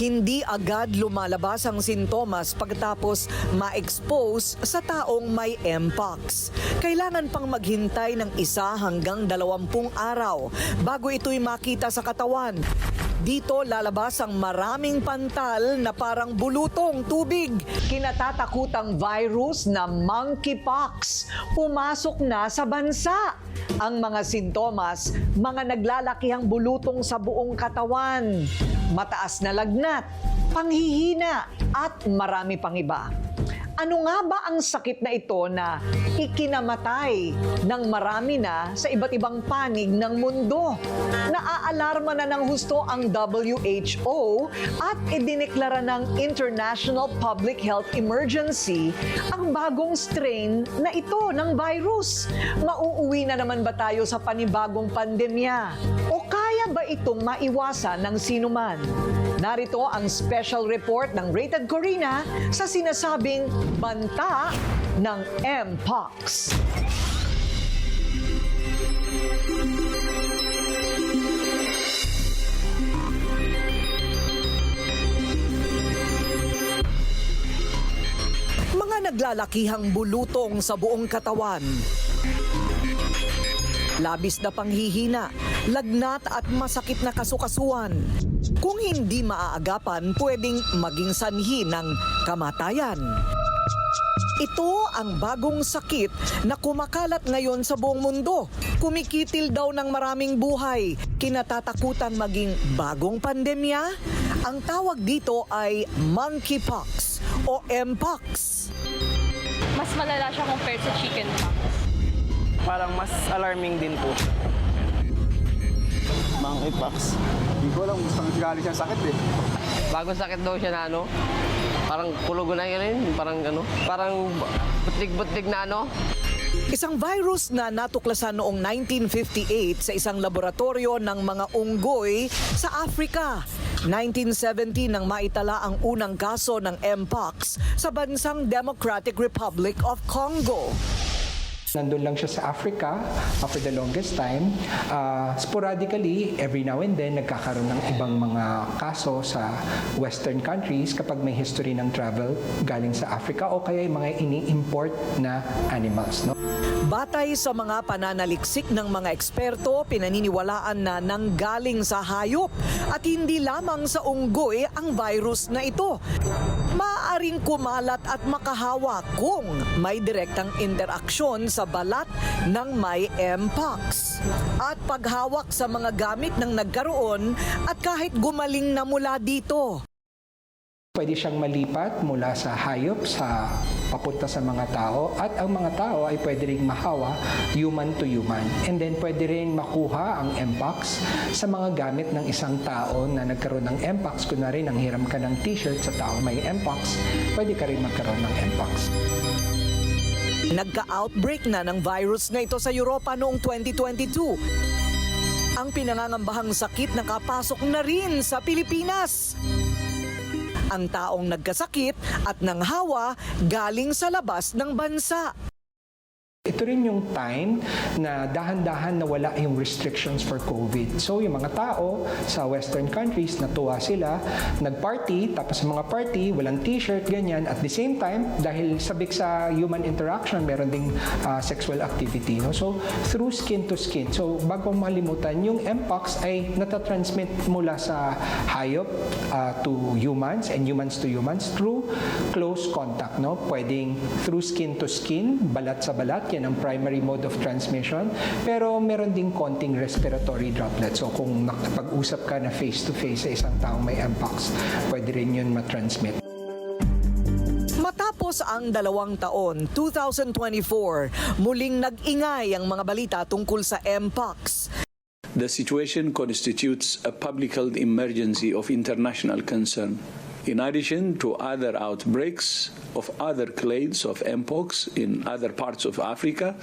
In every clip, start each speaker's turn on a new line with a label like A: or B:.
A: Hindi agad lumalabas ang sintomas pagkatapos ma-expose sa taong may Mpox. Kailangan pang maghintay ng isa hanggang dalawampung araw bago ito'y makita sa katawan. Dito lalabas ang maraming pantal na parang bulutong tubig. Kinatatakutang virus na monkeypox pumasok na sa bansa. Ang mga sintomas, mga naglalakihang bulutong sa buong katawan, mataas na lagnat, panghihina at marami pang iba. Ano nga ba ang sakit na ito na ikinamatay ng marami na sa iba't ibang panig ng mundo? Naaalarma na ng husto ang WHO at idineklara ng International Public Health Emergency ang bagong strain na ito ng virus. Mauuwi na naman ba tayo sa panibagong pandemya? Kaya ba itong maiwasan ng sinuman? Narito ang special report ng Rated Corina sa sinasabing banta ng Mpox. Mga naglalakihang bulutong sa buong katawan. Labis na panghihina, lagnat at masakit na kasukasuan. Kung hindi maaagapan, pwedeng maging sanhi ng kamatayan. Ito ang bagong sakit na kumakalat ngayon sa buong mundo. Kumikitil daw ng maraming buhay. Kinatatakutan maging bagong pandemya. Ang tawag dito ay monkeypox o Mpox.
B: mas malala siya compared sa chickenpox.
C: Parang mas alarming din po siya.
D: monkeypox. Hindi ko alam kung saan galing siya sakit eh.
E: Bagong sakit daw siya na ano, parang kulugo na yun, parang ano, parang butig-butig na ano.
A: Isang virus na natuklasan noong 1958 sa isang laboratorio ng mga unggoy sa Africa. 1970 nang maitala ang unang kaso ng Mpox sa bansang Democratic Republic of Congo.
F: Nandun lang siya sa Africa uh, for the longest time. Uh, sporadically, every now and then, nagkakaroon ng ibang mga kaso sa Western countries kapag may history ng travel galing sa Africa o kaya yung mga ini-import na animals. No?
A: Batay sa mga pananaliksik ng mga eksperto, pinaniniwalaan na nanggaling sa hayop at hindi lamang sa unggoy ang virus na ito. Kumalat at makahawa kung may direktang interaksyon sa balat ng may Mpox. At paghawak sa mga gamit ng nagkaroon at kahit gumaling na mula dito.
F: Pwede siyang malipat mula sa hayop sa papunta sa mga tao at ang mga tao ay pwede ring mahawa human to human. And then pwede rin makuha ang Mpox sa mga gamit ng isang tao na nagkaroon ng Mpox. Kunwari, nang hiram ka ng t-shirt sa tao may Mpox, pwede ka rin magkaroon ng Mpox.
A: Nagka-outbreak na ng virus na ito sa Europa noong 2022. Ang pinangangambahang sakit nakapasok na rin sa Pilipinas. Ang taong nagkasakit at nanghawa galing sa labas ng bansa.
F: Ito rin yung time na dahan-dahan nawala yung restrictions for COVID. So yung mga tao sa western countries, natuwa sila, nag-party, tapos sa mga party, walang t-shirt, ganyan. At the same time, dahil sabik sa human interaction, meron ding ah, sexual activity. No? So through skin to skin. So bago malimutan, yung Mpox ay natatransmit mula sa hayop ah, to humans and humans to humans through close contact. No? Pwedeng through skin to skin, balat sa balat, yan ang primary mode of transmission. Pero meron ding konting respiratory droplets. So kung nakapag-usap ka na face-to-face sa isang taong may Mpox, pwede rin yun matransmit.
A: Matapos ang dalawang taon, 2024, muling nag-ingay ang mga balita tungkol sa Mpox.
G: The situation constitutes a public health emergency of international concern. In addition to other outbreaks of other clades of Mpox in other parts of Africa,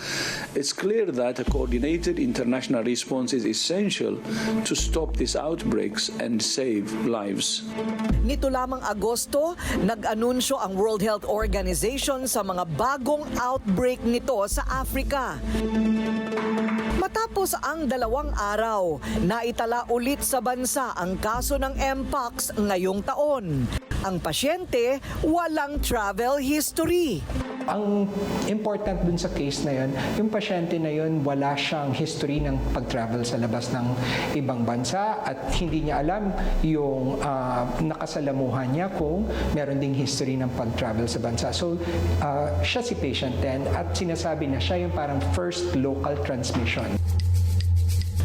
G: it's clear that a coordinated international response is essential to stop these outbreaks and save lives.
A: Nito lamang Agosto, nag-anunsyo ang World Health Organization sa mga bagong outbreak nito sa Africa. Matapos ang dalawang araw, naitala ulit sa bansa ang kaso ng Mpox ngayong taon. Ang pasyente, walang travel history.
F: Ang important dun sa case na yun, yung pasyente na yun, wala siyang history ng pag-travel sa labas ng ibang bansa at hindi niya alam yung ah, nakasalamuhan niya kung meron ding history ng pag-travel sa bansa. So, ah, siya si patient 10 at sinasabi na siya yung parang first local transmission.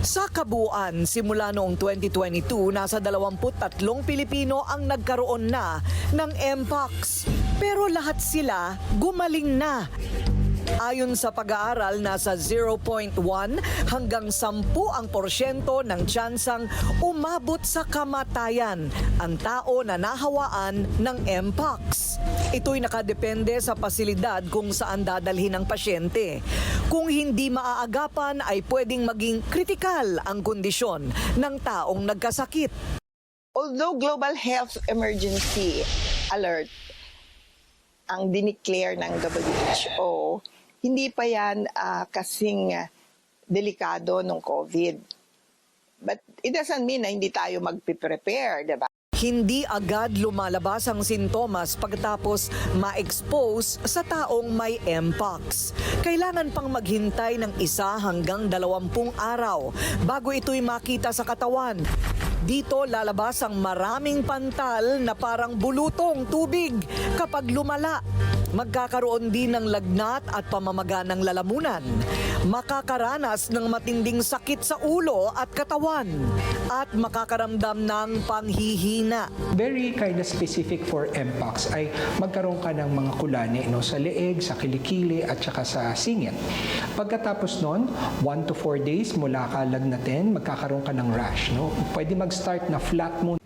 A: Sa kabuuan, simula noong 2022, nasa 23 Pilipino ang nagkaroon na ng Mpox. Pero lahat sila gumaling na. Ayon sa pag-aaral, nasa 0.1 hanggang 10 ang porsyento ng tsansang umabot sa kamatayan ang tao na nahawaan ng Mpox. Ito'y nakadepende sa pasilidad kung saan dadalhin ang pasyente. Kung hindi maaagapan ay pwedeng maging kritikal ang kondisyon ng taong nagkasakit.
H: although global health emergency alert ang dineclare ng WHO, hindi pa yan ah, kasing ah, delikado ng COVID. But it doesn't mean na hindi tayo magpe-prepare, di ba?
A: Hindi agad lumalabas ang sintomas pagkatapos ma-expose sa taong may Mpox. Kailangan pang maghintay ng isa hanggang dalawampung araw bago ito'y makita sa katawan. Dito lalabas ang maraming pantal na parang bulutong tubig kapag lumala. Magkakaroon din ng lagnat at pamamaga ng lalamunan. Makakaranas ng matinding sakit sa ulo at katawan. At makakaramdam ng panghihina.
F: Very kind of specific for Mpox ay magkaroon ka ng mga kulani no, sa leeg, sa kilikili at saka sa singit. Pagkatapos nun, 1 to 4 days mula ka lagnatin, magkakaroon ka ng rash. No? Pwede mag-start na flat muna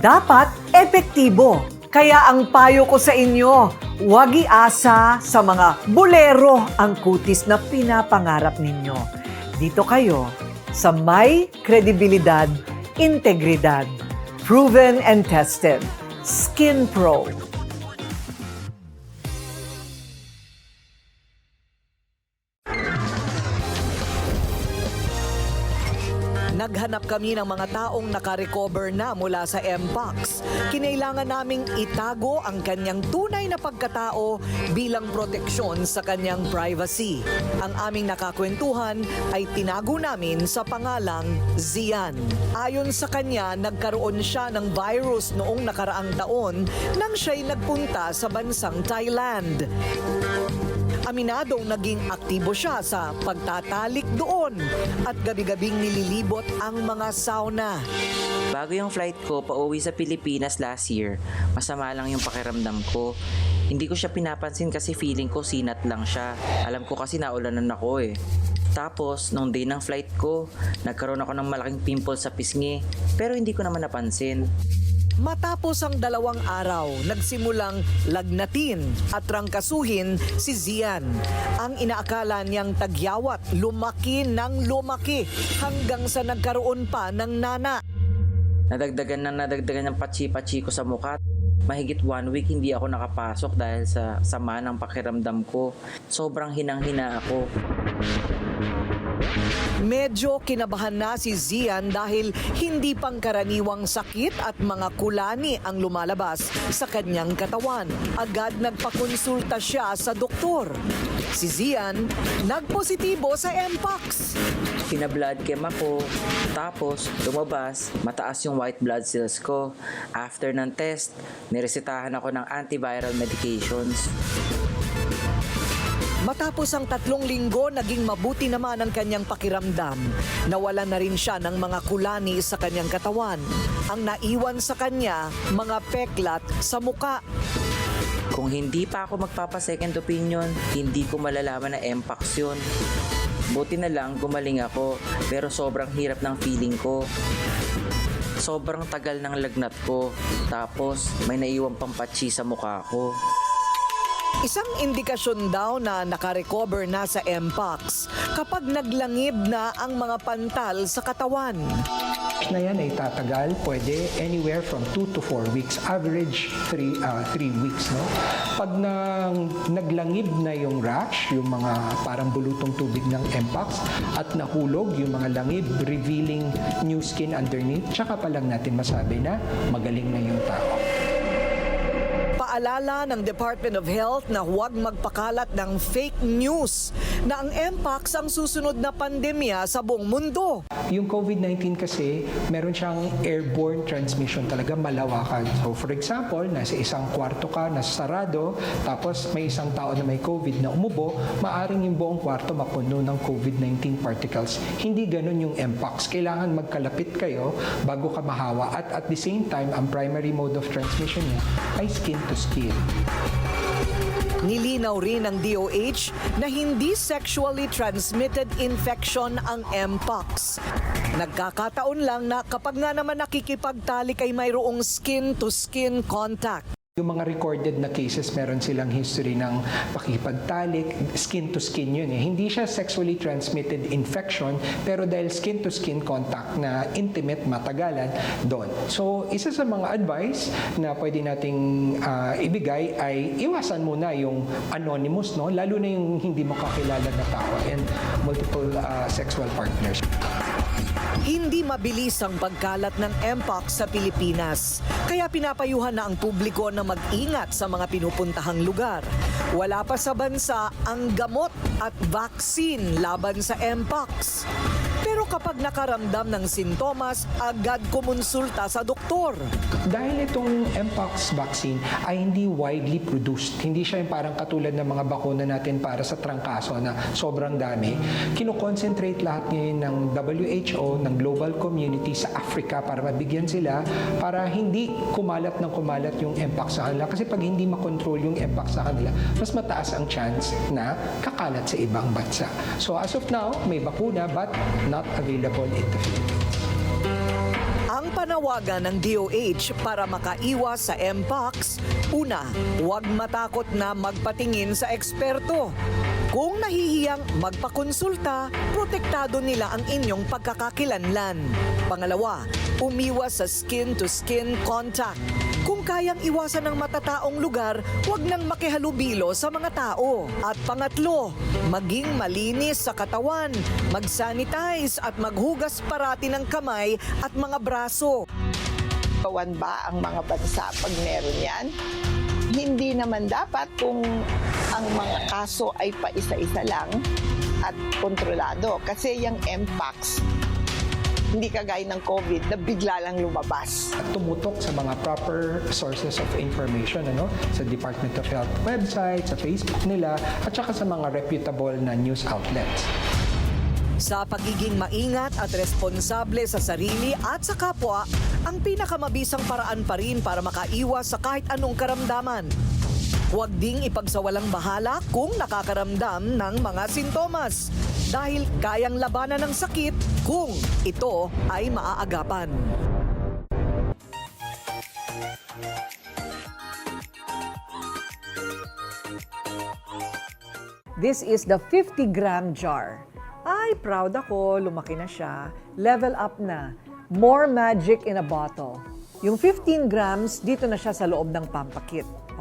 A: dapat epektibo. Kaya ang payo ko sa inyo, huwag iasa sa mga bulero ang kutis na pinapangarap ninyo. Dito kayo sa may kredibilidad, integridad, proven and tested. Skin Pro. Naghanap kami ng mga taong nakarecover na mula sa Mpox. Kinailangan naming itago ang kanyang tunay na pagkatao bilang proteksyon sa kanyang privacy. Ang aming nakakwentuhan ay tinago namin sa pangalang Zian. Ayon sa kanya, nagkaroon siya ng virus noong nakaraang taon nang siya'y nagpunta sa bansang Thailand. Aminadong naging aktibo siya sa pagtatalik doon at gabi-gabing nililibot ang mga sauna.
I: Bago yung flight ko pauwi sa Pilipinas last year, masama lang yung pakiramdam ko. Hindi ko siya pinapansin kasi feeling ko sinat lang siya. Alam ko kasi naulanan ako eh. Tapos, nung day ng flight ko, nagkaroon ako ng malaking pimple sa pisngi, pero hindi ko naman napansin.
A: Matapos ang dalawang araw, nagsimulang lagnatin at rangkasuhin si Zian. Ang inaakala niyang tagyawat lumaki ng lumaki hanggang sa nagkaroon pa ng nana.
I: Nadagdagan na nadagdagan ng patsi-patsi ko sa mukha. Mahigit one week hindi ako nakapasok dahil sa sama ng pakiramdam ko. Sobrang hinang-hina ako.
A: Medyo kinabahan na si Zian dahil hindi pangkaraniwang sakit at mga kulani ang lumalabas sa kanyang katawan. Agad nagpakonsulta siya sa doktor. Si Zian nagpositibo sa Mpox.
I: Pina-blood ako. Tapos, lumabas, mataas yung white blood cells ko. After ng test, niresetahan ako ng antiviral medications.
A: Matapos ang tatlong linggo, naging mabuti naman ang kanyang pakiramdam. Nawala na rin siya ng mga kulani sa kanyang katawan. Ang naiwan sa kanya, mga peklat sa muka.
I: Kung hindi pa ako magpapa-second opinion, hindi ko malalaman na MPAX yun. Buti na lang gumaling ako pero sobrang hirap ng feeling ko. Sobrang tagal ng lagnat ko. Tapos may naiwang pampatsi sa mukha ko.
A: Isang indikasyon daw na nakarecover na sa Mpox kapag naglangib na ang mga pantal sa katawan.
F: na yan ay tatagal, pwede anywhere from 2 to 4 weeks, average 3 3 weeks. No? Pag nang, naglangib na yung rash, yung mga parang bulutong tubig ng Mpox, at nahulog yung mga langib, revealing new skin underneath, tsaka pa lang natin masabi na magaling na yung tao.
A: Paalala ng Department of Health na huwag magpakalat ng fake news na ang Mpox ang susunod na pandemya sa buong mundo.
F: Yung COVID-19 kasi, meron siyang airborne transmission talaga malawakan. So for example, nasa isang kwarto ka, nasa sarado, tapos may isang tao na may COVID na umubo, maaring yung buong kwarto mapuno ng COVID-19 particles. Hindi ganun yung Mpox. Kailangan magkalapit kayo bago ka mahawa at at the same time, ang primary mode of transmission niya ay skin to skin.
A: Nilinaw rin ng DOH na hindi sexually transmitted infection ang Mpox. Nagkakataon lang na kapag nga naman nakikipagtalik ay mayroong skin-to-skin contact.
F: Yung mga recorded na cases, meron silang history ng pakipagtalik, skin to skin yun eh. Hindi siya sexually transmitted infection, pero dahil skin to skin contact na intimate, matagalan, doon. So, isa sa mga advice na pwede nating ah, ibigay ay iwasan muna yung anonymous, no? lalo na yung hindi mo kakilala na tao and multiple ah, sexual partners.
A: Hindi mabilis ang pagkalat ng Mpox sa Pilipinas. Kaya pinapayuhan na ang publiko na mag-ingat sa mga pinupuntahang lugar. Wala pa sa bansa ang gamot at vaccine laban sa Mpox. Pero kapag nakaramdam ng sintomas, agad kumonsulta sa doktor.
F: Dahil itong Mpox vaccine ay hindi widely produced, hindi siya yung parang katulad ng mga bakuna natin para sa trangkaso na sobrang dami, kinoconcentrate lahat ngayon ng WHO, ng global community sa Africa para mabigyan sila para hindi kumalat ng kumalat yung Mpox sa kanila. Kasi pag hindi makontrol yung Mpox sa kanila, mas mataas ang chance na kakalat sa ibang bansa. So as of now, may bakuna but not available in.
A: Ang panawagan ng DOH para makaiwas sa Mpox, una, huwag matakot na magpatingin sa eksperto. Kung nahihiyang magpakonsulta, protektado nila ang inyong pagkakakilanlan. Pangalawa, umiwas sa skin-to-skin contact. Kung kayang iwasan ng matataong lugar, huwag nang makihalubilo sa mga tao. At pangatlo, maging malinis sa katawan, mag-sanitize at maghugas parati ng kamay at mga braso.
H: Kawan ba ang mga bansa pag meron yan? Hindi naman dapat kung ang mga kaso ay paisa-isa lang at kontrolado. Kasi yung MPAX, hindi kagaya ng COVID na bigla lang lumabas.
F: at tumutok sa mga proper sources of information ano sa Department of Health website, sa Facebook nila at saka sa mga reputable na news outlets.
A: Sa pagiging maingat at responsable sa sarili at sa kapwa, ang pinakamabisang paraan pa rin para makaiwas sa kahit anong karamdaman. Huwag ding ipagsawalang bahala kung nakakaramdam ng mga sintomas dahil kayang labanan ng sakit kung ito ay maaagapan. This is the 50 gram jar. Ay, proud ako. Lumaki na siya. Level up na. More magic in a bottle. Yung 15 grams, dito na siya sa loob ng pampakit.